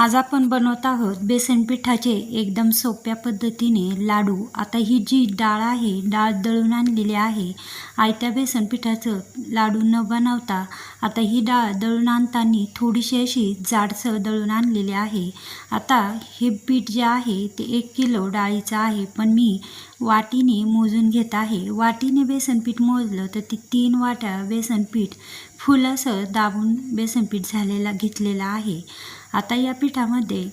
आज आपण बनवत आहोत बेसन पिठाचे एकदम सोप्या पद्धतीने लाडू. आता ही जी डाळ आहे डाळ दळून आणलेली आहे आयत्या बेसन पिठाचं लाडू न बनवता आता ही डाळ दळून आणताना थोडीशी अशी जाडसर दळून आणलेली आहे. आता हे पीठ जे आहे ते एक किलो डाळीचं आहे पण मी वाटीने मोजून घेत आहे. वाटीने बेसनपीठ मोजलं तर ती तीन वाट्या बेसनपीठ फुल असं दाबून बेसनपीठ झालेला घेतलेला आहे. आता या पिठामध्ये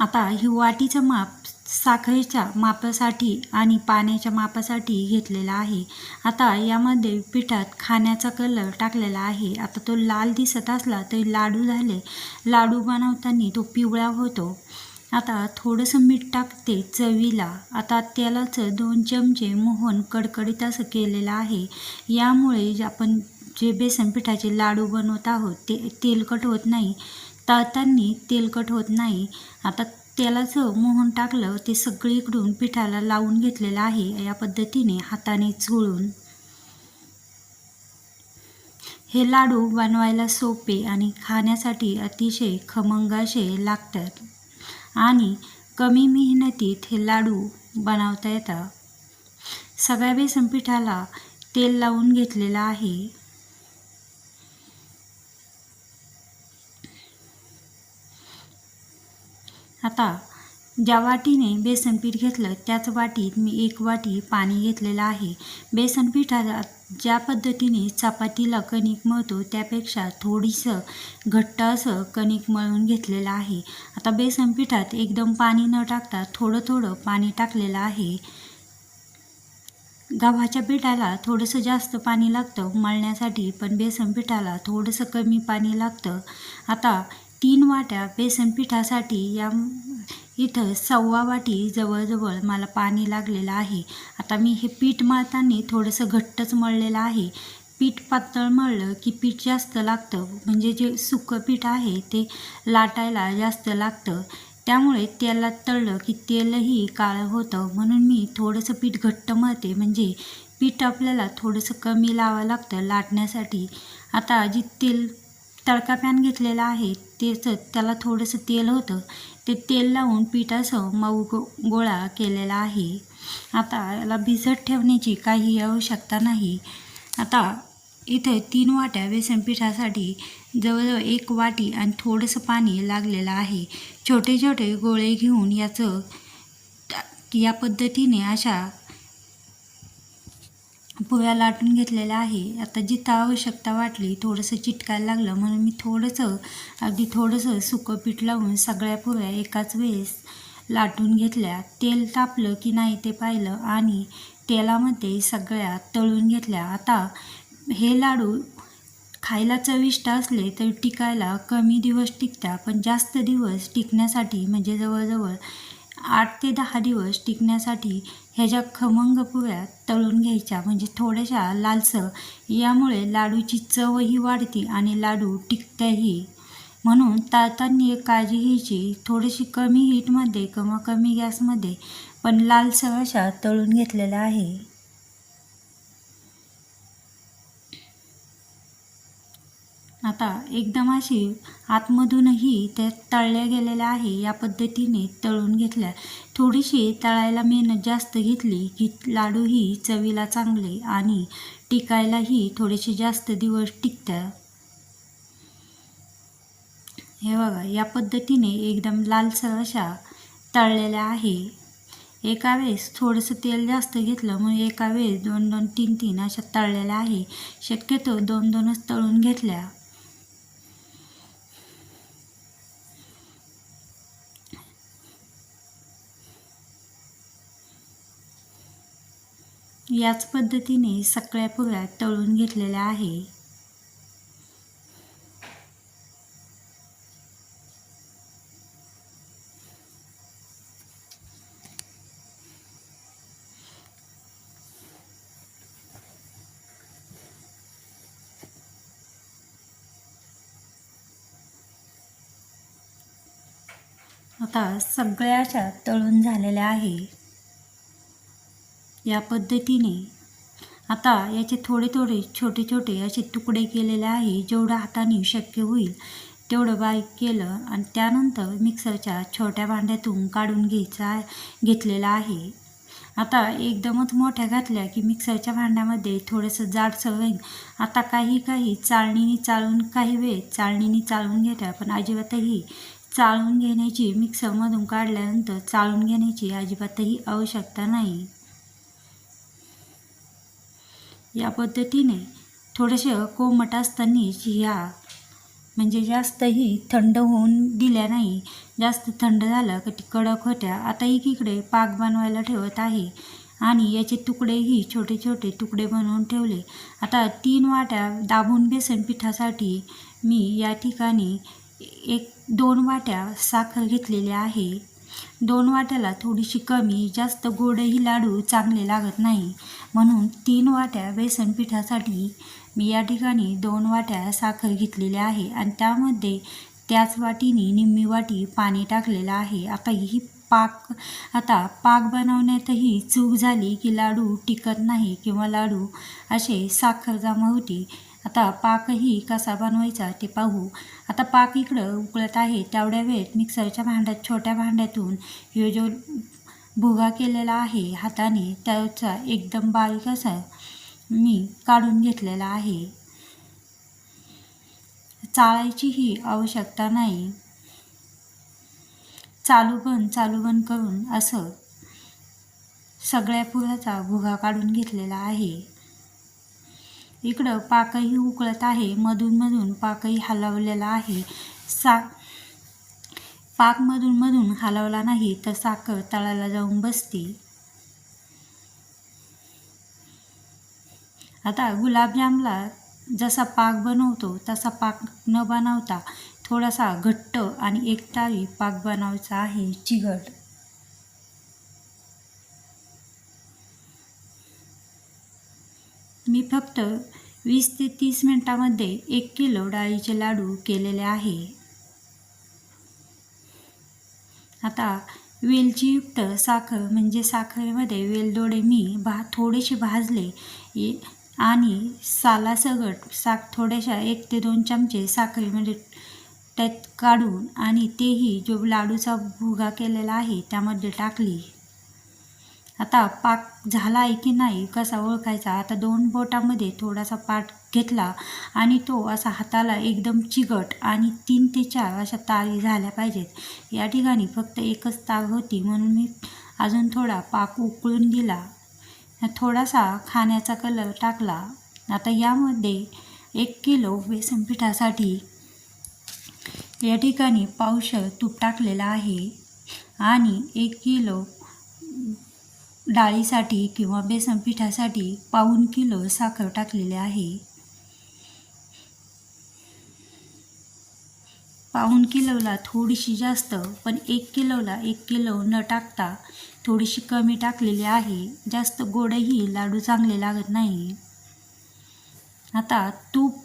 आता ही वाटीचं माप साखरेच्या मापासाठी आणि पाण्याच्या मापासाठी घेतलेला आहे. आता यामध्ये पिठात खाण्याचा कलर टाकलेला आहे. आता तो लाल दिसत असला तरी लाडू झाले. लाडू बनवताना तो पिवळा होतो. आता थोडंसं मीठ टाकते चवीला. आता तेलाचं दोन चमचे मोहन कडकडीत असं केलेलं आहे. यामुळे जे आपण जे बेसन पिठाचे लाडू बनवत आहोत ते तेलकट होत नाही. तळताना तेलकट होत नाही. आता तेलाचं मोहन टाकलं ते सगळीकडून पिठाला लावून घेतलेलं आहे. या पद्धतीने हाताने चोळून. हे लाडू बनवायला सोपे आणि खाण्यासाठी अतिशय खमंग असे लागतात. आणि कमी मेहनतीत हे लाडू बनवता येतात. सगळ्या बेसन पिठाला तेल लावून घेतलेलं आहे. आता ज्या वाटीने बेसन पीठ घेतलं त्याच वाटीत मी एक वाटी पाणी घेतलेलं आहे. बेसन पिठाला ज्या पद्धतीने चपातीला कणिक मळतो त्यापेक्षा थोडीसं घट्ट असं कणिक मळून घेतलेलं आहे. आता बेसन पिठात एकदम पाणी न टाकता थोडं थोडं पाणी टाकलेलं आहे. गव्हाच्या पिठाला थोडंसं जास्त पाणी लागतं मळण्यासाठी पण बेसन पिठाला थोडंसं कमी पाणी लागतं. आता तीन वाट्या बेसन पिठासाठी या इथं सव्वा वाटी जवळजवळ मला पाणी लागलेलं आहे. आता मी हे पीठ मळताना थोडंसं घट्टच मळलेलं आहे. पीठ पातळ मळलं की पीठ जास्त लागतं. म्हणजे जे सुकं पीठ आहे ते लाटायला जास्त लागतं. त्यामुळे तेलात तळलं की तेलही काळं होतं. म्हणून मी थोडंसं पीठ घट्ट मळते. म्हणजे पीठ आपल्याला थोडंसं कमी लावावं लागतं लाटण्यासाठी. आता जी तेल तडका पॅन घेतलेला आहे. तेच त्याला थोडंसं तेल होतं. ते तेल लावून पिठासह मऊ गो गोळा केलेला आहे. आता याला भिजत ठेवण्याची काही आवश्यकता नाही. आता इथं तीन वाट्या बेसन पिठासाठी जवळजवळ एक वाटी आणि थोडंसं पाणी लागलेलं आहे. छोटे छोटे गोळे घेऊन याचं या पद्धतीने अशा पोळ्या लाटून घेतलेल्या आहे. आता जिथं आवश्यकता वाटली थोडंसं चिटकायला लागलं. म्हणून मी थोडंसं अगदी थोडंसं सुकं पीठ लावून सगळ्या पोळ्या एकाच वेळेस लाटून घेतल्या. तेल तापलं की नाही ते पाहिलं आणि तेलामध्ये सगळ्या तळून घेतल्या. आता हे लाडू खायला चविष्ट असले तर टिकायला कमी दिवस टिकत्या पण जास्त दिवस टिकण्यासाठी म्हणजे जवळजवळ आठ ते दहा दिवस टिकण्यासाठी ह्याच्या खमंग पोळ्या तळून घ्यायच्या. म्हणजे थोड्याशा लालसर. यामुळे लाडूची चवही वाढते आणि लाडू टिकताही. म्हणून तातांनी एक काळजी घ्यायची. थोडीशी कमी हीटमध्ये किंवा कमी गॅसमध्ये पण लालसर अशा तळून घेतलेल्या आहे. आता एकदम अशी आतमधूनही त्या तळल्या गेलेल्या आहे या पद्धतीने तळून घेतल्या. थोडीशी तळायला मेहनत जास्त घेतली की लाडूही चवीला चांगले आणि टिकायलाही थोडेसे जास्त दिवस टिकतात हे बघा या पद्धतीने एकदम लालसर अशा तळलेल्या आहे. एका वेळेस थोडंसं तेल जास्त घेतलं म्हणून एका वेळेस दोन दोन तीन तीन अशा तळलेल्या आहे. शक्यतो दोन दोनच तळून घेतल्या. याच पद्धतीने सगळ्या पुऱ्या तळून घेतलेल्या आहे. आता सगळ्याच्या तळून झालेल्या आहे. या पद्धतीने. आता याचे थोडे थोडे छोटे छोटे असे तुकडे केलेले आहे जेवढं हाताने शक्य होईल तेवढं बारीक केलं आणि त्यानंतर मिक्सरच्या छोट्या भांड्यातून काढून घ्यायचा घेतलेला आहे. आता एकदमच मोठ्या घातल्या की मिक्सरच्या भांड्यामध्ये थोडंसं जाडसं होईल. आता काही काही चाळणीने चाळून काही वेळ चाळणीने चाळून घेत्या पण अजिबातही चाळून घेण्याची मिक्सरमधून काढल्यानंतर चाळून घेण्याची अजिबातही आवश्यकता नाही. या पद्धतीने थोडंसं कोमट असतानाच ह्या म्हणजे जास्तही थंड होऊन दिल्या नाही. जास्त थंड झालं की कडक होत्या. आता एकीकडे पाक बनवायला ठेवत आहे आणि याचे तुकडेही छोटे छोटे तुकडे बनवून ठेवले. आता तीन वाट्या दाबून बेसन पिठासाठी मी या ठिकाणी एक दोन वाट्या साखर घेतलेल्या आहे. दोन वाट्याला थोडीशी कमी जास्त गोडही लाडू चांगले लागत नाही. म्हणून तीन वाट्या बेसन पिठासाठी मी या ठिकाणी दोन वाट्या साखर घेतलेल्या आहे आणि त्यामध्ये त्याच वाटीने निम्मी वाटी पाणी टाकलेलं आहे. आता ही पाक आता पाक बनवण्यातही चूक झाली की लाडू टिकत नाही किंवा लाडू असे साखर जमा होती. आता पाकही कसा बनवायचा ते पाहू. आता पाक इकडं उकळत आहे. तेवढ्या वेळेत मिक्सरच्या भांड्यात छोट्या भांड्यातून हे जो भुगा केलेला आहे हाताने त्याचा एकदम बारीक असा मी काढून घेतलेला आहे. चाळायचीही आवश्यकता नाही. चालू बंद चालू बंद करून असं सगळ्या पुराचा भुगा काढून घेतलेला आहे. इकडं पाकही उकळत आहे. मधूनमधून पाकही हलवलेला आहे. सा पाक मधून हलवला नाही तर साखर तळाला जाऊन बसते. आता गुलाबजामला जसा पाक बनवतो तसा पाक न बनवता थोडासा घट्ट आणि एकताळी पाक बनवायचा आहे चिघट मी फक्त वीस ते तीस मिनटामध्ये एक किलो डाळीचे लाडू केलेले आहे. आता वेलचीयुक्त साखर म्हणजे साखरेमध्ये वेलदोडे मी भा थोडेसे भाजले. आणि सालासगट साख थोड्याशा एक ते दोन चमचे साखरेमध्ये त्यात काढून आणि तेही जो लाडूचा भुगा केलेला आहे त्यामध्ये टाकली. आता पाक झाला आहे की नाही कसा ओळखायचा? आता दोन बोटामध्ये थोडासा पाट घेतला आणि तो असा हाताला एकदम चिगट आणि तीन ते चार अशा तारी झाल्या पाहिजेत. या ठिकाणी फक्त एकच तार होती म्हणून मी अजून थोडा पाक उकळून दिला. थोडासा खाण्याचा कलर टाकला. आता यामध्ये एक किलो बेसन पिठासाठी या ठिकाणी पावशर तूप टाकलेलं आहे आणि एक किलो डाळीसाठी किंवा बेसन पिठासाठी पाऊन किलो साखर टाकलेली आहे. पाऊन किलोला थोडीशी जास्त पण एक किलोला एक किलो न टाकता थोडीशी कमी टाकलेली आहे. जास्त गोडही लाडू चांगले लागत नाही. आता तूप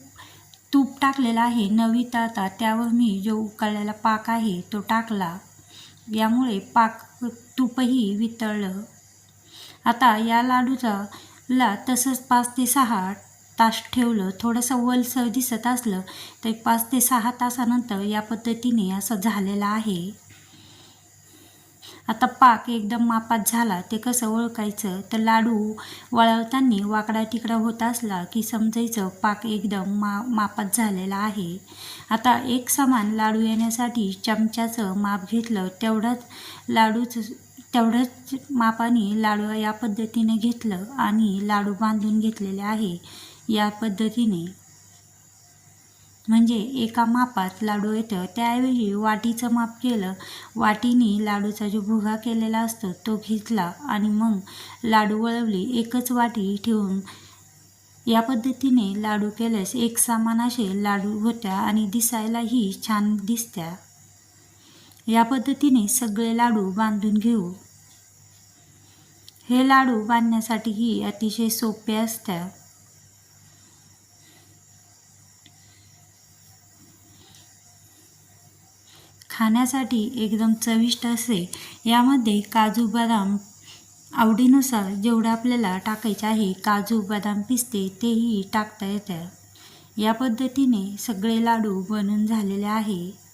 तूप टाकलेलं आहे. न वितळता त्यावर मी जो उकळलेला पाक आहे तो टाकला. यामुळे पाक तूपही वितळलं. आता या लाडूचा ला तसंच पाच ते सहा तास ठेवलं थोडंसं वलसर दिसत असलं तर पाच ते सहा तासानंतर या पद्धतीने असं झालेलं आहे. आता पाक एकदम मापात झाला ते कसं ओळखायचं? तर लाडू वळवताना वाकडा तिकडा होत असला की समजायचं पाक एकदम मा मापात झालेला आहे. आता एक समान लाडू येण्यासाठी चमच्याचं माप घेतलं तेवढंच लाडूचं तेवढंच मापाने लाडू या पद्धतीने घेतलं आणि लाडू बांधून घेतलेले आहे. या पद्धतीने. म्हणजे एका मापात लाडू येतं. त्याऐवजी वाटीचं माप केलं. वाटीने लाडूचा जो भुगा केलेला असतो तो घेतला आणि मग लाडू वळवली. एकच वाटी ठेवून या पद्धतीने लाडू केल्यास एक सामान असे लाडू होत्या आणि दिसायलाही छान दिसत्या. या पद्धतीने सगळे लाडू बांधून घेऊ. हे लाडू बांधण्यासाठीही अतिशय सोपे असतात. खाण्यासाठी एकदम चविष्ट असे यामध्ये काजू बदाम आवडीनुसार जेवढं आपल्याला टाकायचे आहे काजू बदाम पिस्ते तेही टाकता येतात. या पद्धतीने सगळे लाडू बनून झालेले आहे.